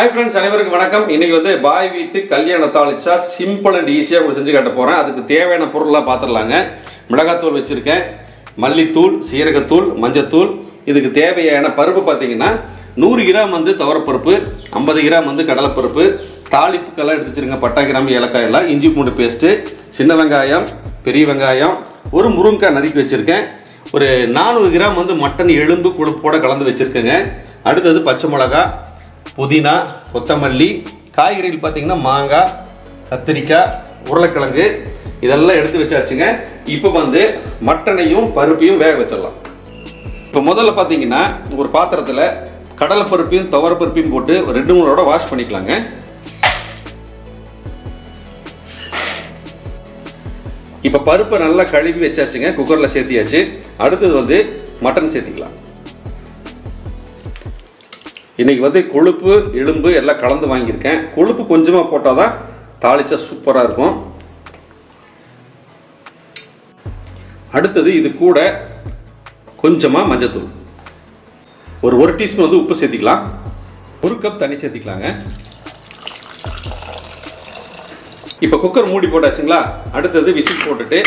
Hi friends அனைவருக்கும் வணக்கம். இன்னைக்கு வந்து பாய் வீட்டு கல்யாண தாளிச்சா சிம்பிள் அண்ட் ஈஸியாக கூட செஞ்சு காட்ட போகிறேன் அதுக்கு தேவையான பொருள்லாம் பார்த்துடலாங்க மிளகாத்தூள் வச்சுருக்கேன். மல்லித்தூள் சீரகத்தூள் மஞ்சத்தூள். இதுக்கு தேவையான பருப்பு பார்த்தீங்கன்னா நூறு கிராம் வந்து துவரப்பருப்பு ஐம்பது கிராம் வந்து கடலைப்பருப்பு. தாளிப்புக்கெல்லாம் எடுத்து வச்சுருங்க. பட்டா கிராம் ஏலக்காய் எல்லாம். இஞ்சி பூண்டு பேஸ்ட்டு சின்ன வெங்காயம் பெரிய வெங்காயம். ஒரு முருங்கைக்காய் நறுக்கி வச்சுருக்கேன். ஒரு நானூறு கிராம் வந்து மட்டன் எலும்பு கொழுப்போட கலந்து வச்சுருக்கேங்க. அடுத்தது பச்சை மிளகா. புதினா கொத்தமல்லி காய்கறிகள் பார்த்தீங்கன்னா மாங்காய் கத்திரிக்காய் உருளைக்கிழங்கு இதெல்லாம் எடுத்து வச்சாச்சுங்க. இப்போ வந்து மட்டனையும் பருப்பையும் வேக வச்சிடலாம். இப்போ முதல்ல பார்த்தீங்கன்னா ஒரு பாத்திரத்தில் கடலை பருப்பையும் துவர பருப்பையும் போட்டு ஒரு ரெண்டு மூணோட வாஷ் பண்ணிக்கலாங்க. இப்போ பருப்பை நல்லா கழுவி வச்சாச்சுங்க. குக்கரில் சேர்த்தியாச்சு. அடுத்தது வந்து மட்டன் சேர்த்திக்கலாம். இன்னைக்கு வந்து கொழுப்பு எலும்பு எல்லாம் கலந்து வாங்கியிருக்கேன். கொழுப்பு கொஞ்சமாக போட்டால் தான் தாளிச்சா சூப்பராக இருக்கும். அடுத்தது இது கூட கொஞ்சமாக மஞ்சத்தூள். ஒரு ஒரு டீஸ்பூன் வந்து உப்பு சேர்த்திக்கலாம். ஒரு கப் தண்ணி சேர்த்திக்கலாங்க. இப்போ குக்கர் மூடி போட்டாச்சுங்களா? அடுத்தது விசில் போட்டுட்டு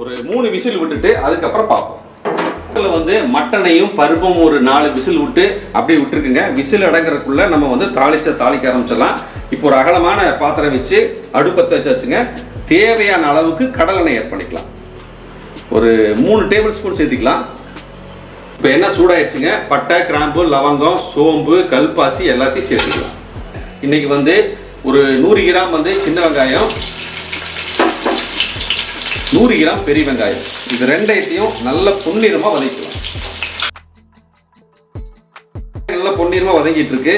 ஒரு மூணு விசில் விட்டுட்டு அதுக்கப்புறம் பார்ப்போம். இதில் வந்து மட்டனையும் பருப்பும் ஒரு நாலு விசில் விட்டு அப்படியே விட்டுருக்குங்க. விசில் அடங்குறதுக்குள்ள நம்ம வந்து தாளிச்ச தாளிக்க ஆரம்பிச்சிடலாம். இப்போ ஒரு அகலமான பாத்திரம் வச்சு அடுப்பத்தை வச்சாச்சுங்க. தேவையான அளவுக்கு கடலெண்ணெய் ஏட் பண்ணிக்கலாம். ஒரு மூணு டேபிள் ஸ்பூன் சேர்த்துக்கலாம். இப்போ என்ன சூடாயிடுச்சுங்க. பட்டை கிராம்பு லவங்கம் சோம்பு கல்பாசி எல்லாத்தையும் சேர்த்துக்கலாம். இன்னைக்கு வந்து ஒரு நூறு கிராம் வந்து சின்ன வெங்காயம் நூறு கிராம் பெரிய வெங்காயம். இது ரெண்டைத்தையும் நல்ல பொன்னிறமாக வதக்கலாம் நல்ல பொன்னிறமாக வதங்கிட்டு இருக்கு.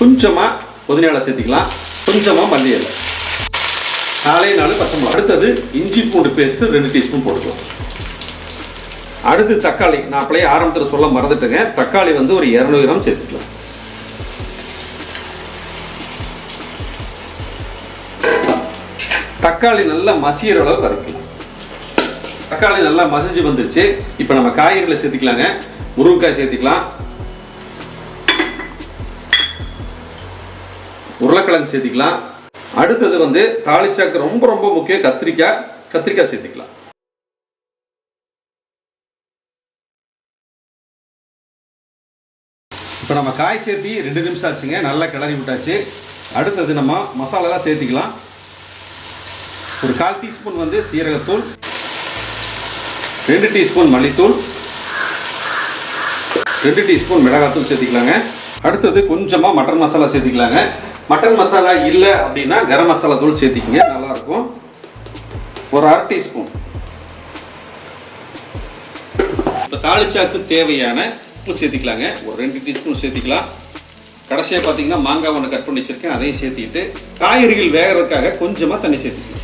கொஞ்சமாக புதினால சேர்த்திக்கலாம். கொஞ்சமாக மல்லி இலை. நாலே நாலு பச்சை மிளகா. அடுத்தது இஞ்சி பூண்டு பேஸ்ட்டு ரெண்டு டீஸ்பூன் போட்டுக்கலாம். அடுத்து தக்காளி. நான் அப்படியே ஆரம்பத்தில் சொல்ல மறந்துட்டேங்க. தக்காளி வந்து ஒரு இரநூறு கிராம் சேர்த்துக்கலாம். தக்காளி நல்லா மசிகிற அளவு வறுக்கலாம் தக்காளி நல்லா மசிஞ்சு வந்துருச்சு. இப்போ நம்ம காய்கறிகளை சேர்த்துக்கலாங்க. முருங்கைக்காய் சேர்த்துக்கலாம். உருளைக்கிழங்கு சேர்த்துக்கலாம். அடுத்தது வந்து தாளிச்சாக்கு ரொம்ப ரொம்ப முக்கியம் கத்திரிக்காய். கத்திரிக்காய் சேர்த்துக்கலாம். இப்போ நம்ம காய் சேர்த்தி ரெண்டு நிமிஷம் ஆச்சுங்க. நல்லா கிளறி விட்டாச்சு. அடுத்தது நம்ம மசாலாலாம் சேர்த்திக்கலாம். ஒரு கால் டீஸ்பூன் வந்து சீரகத்தூள். ரெண்டு டீஸ்பூன் மல்லித்தூள். ரெண்டு டீஸ்பூன் மிளகாத்தூள் சேர்த்திக்கலாங்க. அடுத்தது கொஞ்சமாக மட்டன் மசாலா சேர்த்திக்கலாங்க. மட்டன் மசாலா இல்லை அப்படின்னா கரம் மசாலா தூள் சேர்த்திக்கங்க. நல்லாயிருக்கும். ஒரு அரை டீஸ்பூன். இப்போ தாளிச்சாக்கு தேவையான உப்பு சேர்த்திக்கலாங்க. ஒரு ரெண்டு டீஸ்பூன் சேர்த்திக்கலாம். கடைசியாக பார்த்தீங்கன்னா மாங்காய் ஒன்று கட் பண்ணி வச்சுருக்கேன். அதையும் சேர்த்திக்கிட்டு காய்கறிகள் வேகிறதுக்காக கொஞ்சமாக தண்ணி சேர்த்திக்கலாம்.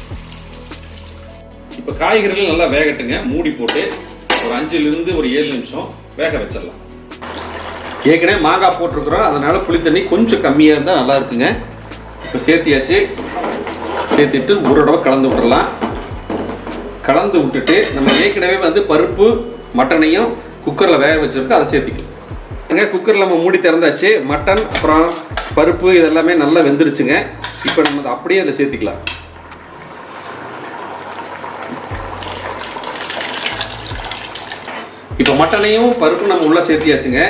இப்போ காய்கறிகள் நல்லா வேகட்டுங்க. மூடி போட்டு ஒரு அஞ்சுலேருந்து ஒரு ஏழு நிமிஷம் வேக வச்சிடலாம். ஏற்கனவே மாங்காய் போட்டிருக்கிறோம். அதனால் புளி தண்ணி கொஞ்சம் கம்மியாக இருந்தால் நல்லா இருக்குங்க. இப்போ சேர்த்தியாச்சு. சேர்த்துட்டு ஒரு தடவை கலந்து விட்டுறலாம் கலந்து விட்டுட்டு நம்ம ஏற்கனவே வந்து பருப்பு மட்டனையும் குக்கரில் வேக வச்சிருக்கோம் அதை சேர்த்திக்கலாம். அங்கே குக்கரில் நம்ம மூடி திறந்தாச்சு. மட்டன் அப்புறம் பருப்பு இதெல்லாமே நல்லா வெந்துருச்சுங்க. இப்போ நம்ம அதை அப்படியே அதை சேர்த்திக்கலாம். இப்போ மட்டனையும் பருப்பு நம்ம உள்ளே சேர்த்தியாச்சுங்க.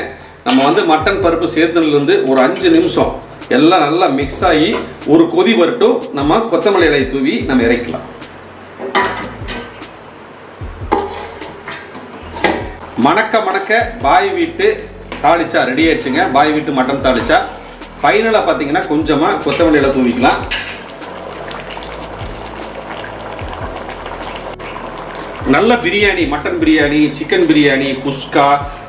நம்ம வந்து மட்டன் பருப்பு சேர்த்ததுலேருந்து ஒரு அஞ்சு நிமிஷம் எல்லாம் நல்லா மிக்ஸ் ஆகி ஒரு கொதி வரட்டும். நம்ம கொத்தமல்லி இலையை தூவி நம்ம இறக்கலாம். மணக்க மணக்க பாய் வீட்டு தாளிச்சா ரெடி ஆயிடுச்சுங்க. பாய் வீட்டு மட்டன் தாளிச்சா. ஃபைனலாக பார்த்தீங்கன்னா கொஞ்சமாக கொத்தமல்லி இலை தூவிக்கலாம். நல்ல பிரியாணி மட்டன் பிரியாணி சிக்கன் பிரியாணி குஸ்கா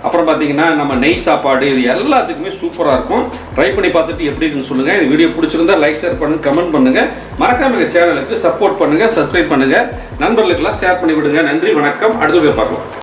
அப்புறம் பார்த்தீங்கன்னா நம்ம நெய் சாப்பாடு இது எல்லாத்துக்குமே சூப்பராக இருக்கும். ட்ரை பண்ணி பார்த்துட்டு எப்படி இருக்குன்னு சொல்லுங்கள் இந்த வீடியோ பிடிச்சிருந்தா லைக் ஷேர் பண்ணுங்க கமெண்ட் பண்ணுங்கள் மறக்காம எங்கள் சேனலுக்கு சப்போர்ட் பண்ணுங்கள் சப்ஸ்கிரைப் பண்ணுங்கள் நண்பர்களுக்கெல்லாம் ஷேர் பண்ணி விடுங்க. நன்றி வணக்கம். அடுத்த வீடியோ பார்க்கலாம்.